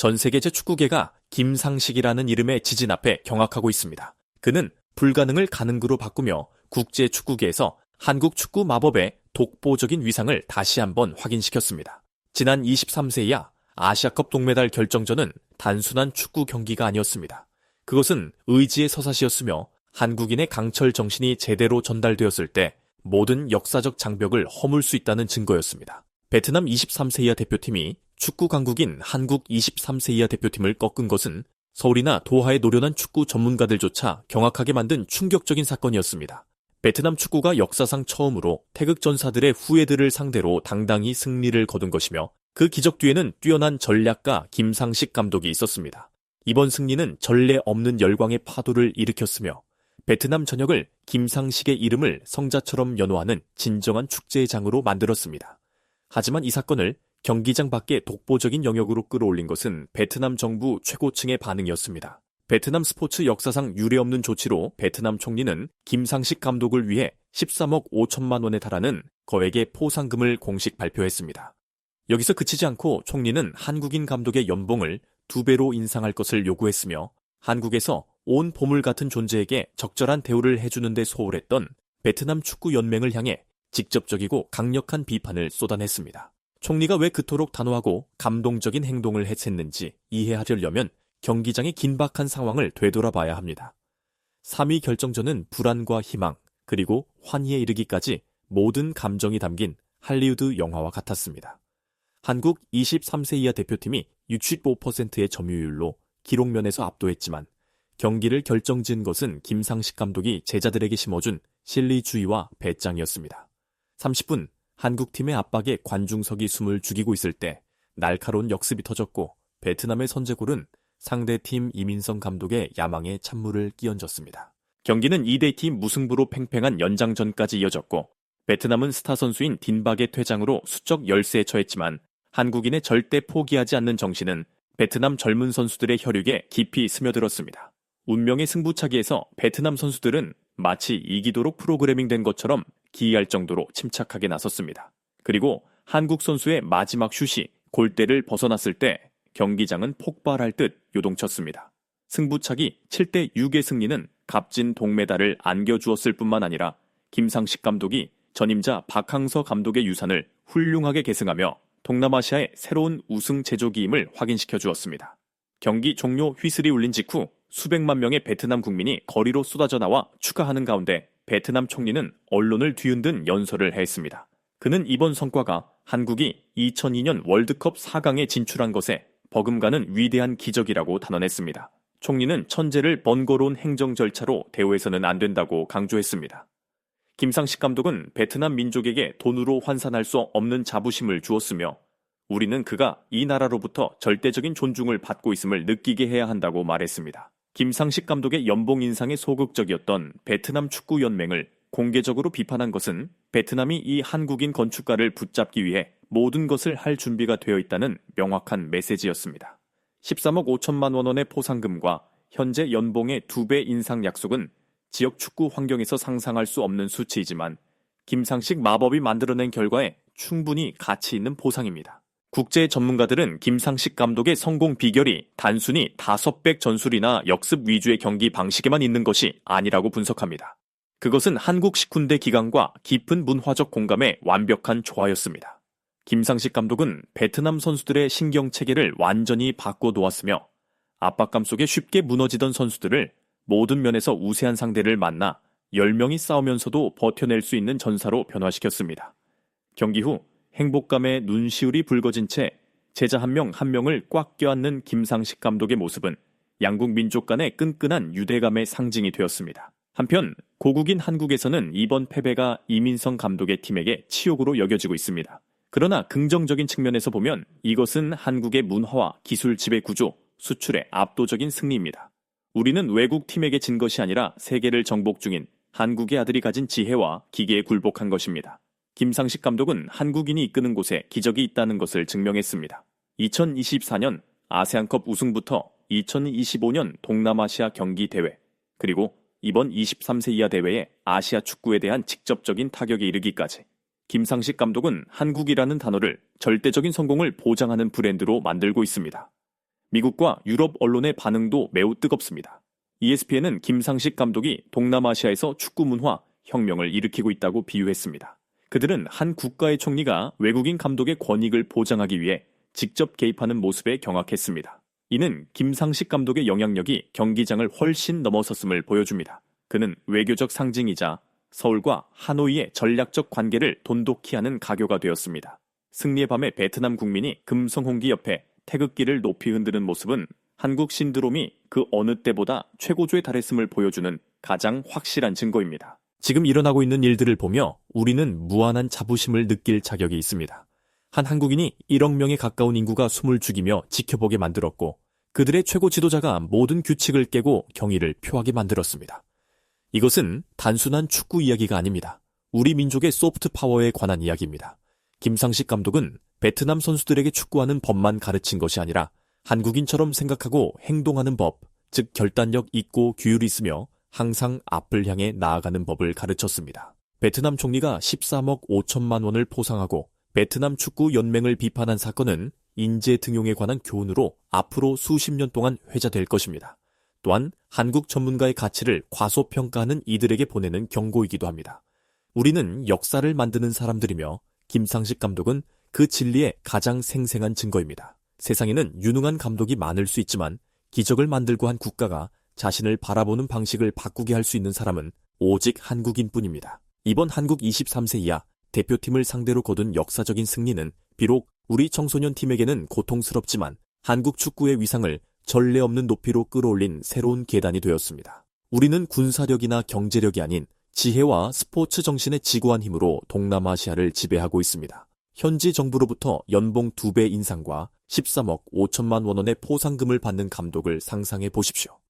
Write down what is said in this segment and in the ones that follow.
전 세계제 축구계가 김상식이라는 이름의 지진 앞에 경악하고 있습니다. 그는 불가능을 가능으로 바꾸며 국제 축구계에서 한국 축구 마법의 독보적인 위상을 다시 한번 확인시켰습니다. 지난 23세 이하 아시아컵 동메달 결정전은 단순한 축구 경기가 아니었습니다. 그것은 의지의 서사시였으며 한국인의 강철 정신이 제대로 전달되었을 때 모든 역사적 장벽을 허물 수 있다는 증거였습니다. 베트남 23세 이하 대표팀이 축구 강국인 한국 23세 이하 대표팀을 꺾은 것은 서울이나 도하의 노련한 축구 전문가들조차 경악하게 만든 충격적인 사건이었습니다. 베트남 축구가 역사상 처음으로 태극 전사들의 후예들을 상대로 당당히 승리를 거둔 것이며 그 기적 뒤에는 뛰어난 전략가 김상식 감독이 있었습니다. 이번 승리는 전례 없는 열광의 파도를 일으켰으며 베트남 전역을 김상식의 이름을 성자처럼 연호하는 진정한 축제의 장으로 만들었습니다. 하지만 이 사건을 경기장 밖의 독보적인 영역으로 끌어올린 것은 베트남 정부 최고층의 반응이었습니다. 베트남 스포츠 역사상 유례없는 조치로 베트남 총리는 김상식 감독을 위해 13억 5천만 원에 달하는 거액의 포상금을 공식 발표했습니다. 여기서 그치지 않고 총리는 한국인 감독의 연봉을 두 배로 인상할 것을 요구했으며 한국에서 온 보물 같은 존재에게 적절한 대우를 해주는 데 소홀했던 베트남 축구연맹을 향해 직접적이고 강력한 비판을 쏟아냈습니다. 총리가 왜 그토록 단호하고 감동적인 행동을 했었는지 이해하려면 경기장의 긴박한 상황을 되돌아봐야 합니다. 3위 결정전은 불안과 희망, 그리고 환희에 이르기까지 모든 감정이 담긴 할리우드 영화와 같았습니다. 한국 23세 이하 대표팀이 65%의 점유율로 기록면에서 압도했지만 경기를 결정지은 것은 김상식 감독이 제자들에게 심어준 실리주의와 배짱이었습니다. 30분 한국팀의 압박에 관중석이 숨을 죽이고 있을 때 날카로운 역습이 터졌고 베트남의 선제골은 상대팀 이민성 감독의 야망에 찬물을 끼얹었습니다. 경기는 2대2 무승부로 팽팽한 연장전까지 이어졌고 베트남은 스타 선수인 딘박의 퇴장으로 수적 열세에 처했지만 한국인의 절대 포기하지 않는 정신은 베트남 젊은 선수들의 혈육에 깊이 스며들었습니다. 운명의 승부차기에서 베트남 선수들은 마치 이기도록 프로그래밍된 것처럼 기이할 정도로 침착하게 나섰습니다. 그리고 한국 선수의 마지막 슛이 골대를 벗어났을 때 경기장은 폭발할 듯 요동쳤습니다. 승부차기 7대 6의 승리는 값진 동메달을 안겨주었을 뿐만 아니라 김상식 감독이 전임자 박항서 감독의 유산을 훌륭하게 계승하며 동남아시아의 새로운 우승 제조기임을 확인시켜 주었습니다. 경기 종료 휘슬이 울린 직후 수백만 명의 베트남 국민이 거리로 쏟아져 나와 축하하는 가운데 베트남 총리는 언론을 뒤흔든 연설을 했습니다. 그는 이번 성과가 한국이 2002년 월드컵 4강에 진출한 것에 버금가는 위대한 기적이라고 단언했습니다. 총리는 천재를 번거로운 행정 절차로 대우해서는 안 된다고 강조했습니다. 김상식 감독은 베트남 민족에게 돈으로 환산할 수 없는 자부심을 주었으며 우리는 그가 이 나라로부터 절대적인 존중을 받고 있음을 느끼게 해야 한다고 말했습니다. 김상식 감독의 연봉 인상에 소극적이었던 베트남 축구연맹을 공개적으로 비판한 것은 베트남이 이 한국인 건축가를 붙잡기 위해 모든 것을 할 준비가 되어 있다는 명확한 메시지였습니다. 13억 5천만 원의 포상금과 현재 연봉의 두 배 인상 약속은 지역 축구 환경에서 상상할 수 없는 수치이지만 김상식 마법이 만들어낸 결과에 충분히 가치 있는 보상입니다. 국제 전문가들은 김상식 감독의 성공 비결이 단순히 다섯 백 전술이나 역습 위주의 경기 방식에만 있는 것이 아니라고 분석합니다. 그것은 한국 식 군대 기강과 깊은 문화적 공감의 완벽한 조화였습니다. 김상식 감독은 베트남 선수들의 신경 체계를 완전히 바꿔 놓았으며 압박감 속에 쉽게 무너지던 선수들을 모든 면에서 우세한 상대를 만나 10명이 싸우면서도 버텨낼 수 있는 전사로 변화시켰습니다. 경기 후 행복감에 눈시울이 붉어진 채 제자 한명한 명을 꽉 껴안는 김상식 감독의 모습은 양국 민족 간의 끈끈한 유대감의 상징이 되었습니다. 한편 고국인 한국에서는 이번 패배가 이민성 감독의 팀에게 치욕으로 여겨지고 있습니다. 그러나 긍정적인 측면에서 보면 이것은 한국의 문화와 기술 지배 구조, 수출의 압도적인 승리입니다. 우리는 외국 팀에게 진 것이 아니라 세계를 정복 중인 한국의 아들이 가진 지혜와 기계에 굴복한 것입니다. 김상식 감독은 한국인이 이끄는 곳에 기적이 있다는 것을 증명했습니다. 2024년 아세안컵 우승부터 2025년 동남아시아 경기 대회, 그리고 이번 23세 이하 대회의 아시아 축구에 대한 직접적인 타격에 이르기까지 김상식 감독은 한국이라는 단어를 절대적인 성공을 보장하는 브랜드로 만들고 있습니다. 미국과 유럽 언론의 반응도 매우 뜨겁습니다. ESPN은 김상식 감독이 동남아시아에서 축구 문화 혁명을 일으키고 있다고 비유했습니다. 그들은 한 국가의 총리가 외국인 감독의 권익을 보장하기 위해 직접 개입하는 모습에 경악했습니다. 이는 김상식 감독의 영향력이 경기장을 훨씬 넘어섰음을 보여줍니다. 그는 외교적 상징이자 서울과 하노이의 전략적 관계를 돈독히 하는 가교가 되었습니다. 승리의 밤에 베트남 국민이 금성홍기 옆에 태극기를 높이 흔드는 모습은 한국 신드롬이 그 어느 때보다 최고조에 달했음을 보여주는 가장 확실한 증거입니다. 지금 일어나고 있는 일들을 보며 우리는 무한한 자부심을 느낄 자격이 있습니다. 한 한국인이 1억 명에 가까운 인구가 숨을 죽이며 지켜보게 만들었고 그들의 최고 지도자가 모든 규칙을 깨고 경의를 표하게 만들었습니다. 이것은 단순한 축구 이야기가 아닙니다. 우리 민족의 소프트 파워에 관한 이야기입니다. 김상식 감독은 베트남 선수들에게 축구하는 법만 가르친 것이 아니라 한국인처럼 생각하고 행동하는 법, 즉 결단력 있고 규율이 있으며 항상 앞을 향해 나아가는 법을 가르쳤습니다. 베트남 총리가 13억 5천만 원을 포상하고 베트남 축구 연맹을 비판한 사건은 인재 등용에 관한 교훈으로 앞으로 수십 년 동안 회자될 것입니다. 또한 한국 전문가의 가치를 과소평가하는 이들에게 보내는 경고이기도 합니다. 우리는 역사를 만드는 사람들이며 김상식 감독은 그 진리의 가장 생생한 증거입니다. 세상에는 유능한 감독이 많을 수 있지만 기적을 만들고 한 국가가 자신을 바라보는 방식을 바꾸게 할 수 있는 사람은 오직 한국인뿐입니다. 이번 한국 23세 이하 대표팀을 상대로 거둔 역사적인 승리는 비록 우리 청소년 팀에게는 고통스럽지만 한국 축구의 위상을 전례 없는 높이로 끌어올린 새로운 계단이 되었습니다. 우리는 군사력이나 경제력이 아닌 지혜와 스포츠 정신의 지구한 힘으로 동남아시아를 지배하고 있습니다. 현지 정부로부터 연봉 2배 인상과 13억 5천만 원원의 포상금을 받는 감독을 상상해 보십시오.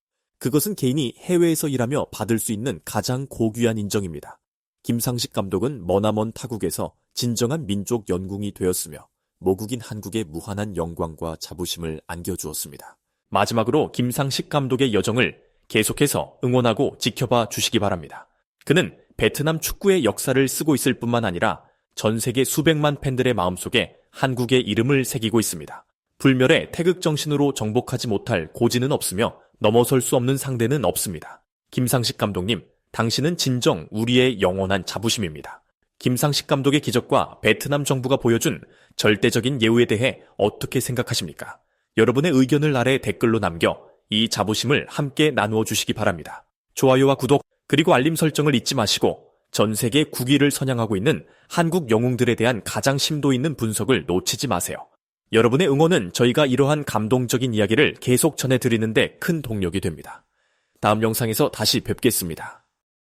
그것은 개인이 해외에서 일하며 받을 수 있는 가장 고귀한 인정입니다. 김상식 감독은 머나먼 타국에서 진정한 민족 연궁이 되었으며 모국인 한국의 무한한 영광과 자부심을 안겨주었습니다. 마지막으로 김상식 감독의 여정을 계속해서 응원하고 지켜봐 주시기 바랍니다. 그는 베트남 축구의 역사를 쓰고 있을 뿐만 아니라 전 세계 수백만 팬들의 마음속에 한국의 이름을 새기고 있습니다. 불멸의 태극 정신으로 정복하지 못할 고지는 없으며 넘어설 수 없는 상대는 없습니다. 김상식 감독님, 당신은 진정 우리의 영원한 자부심입니다. 김상식 감독의 기적과 베트남 정부가 보여준 절대적인 예우에 대해 어떻게 생각하십니까? 여러분의 의견을 아래 댓글로 남겨 이 자부심을 함께 나누어 주시기 바랍니다. 좋아요와 구독, 그리고 알림 설정을 잊지 마시고 전 세계 국위를 선양하고 있는 한국 영웅들에 대한 가장 심도 있는 분석을 놓치지 마세요. 여러분의 응원은 저희가 이러한 감동적인 이야기를 계속 전해드리는데 큰 동력이 됩니다. 다음 영상에서 다시 뵙겠습니다.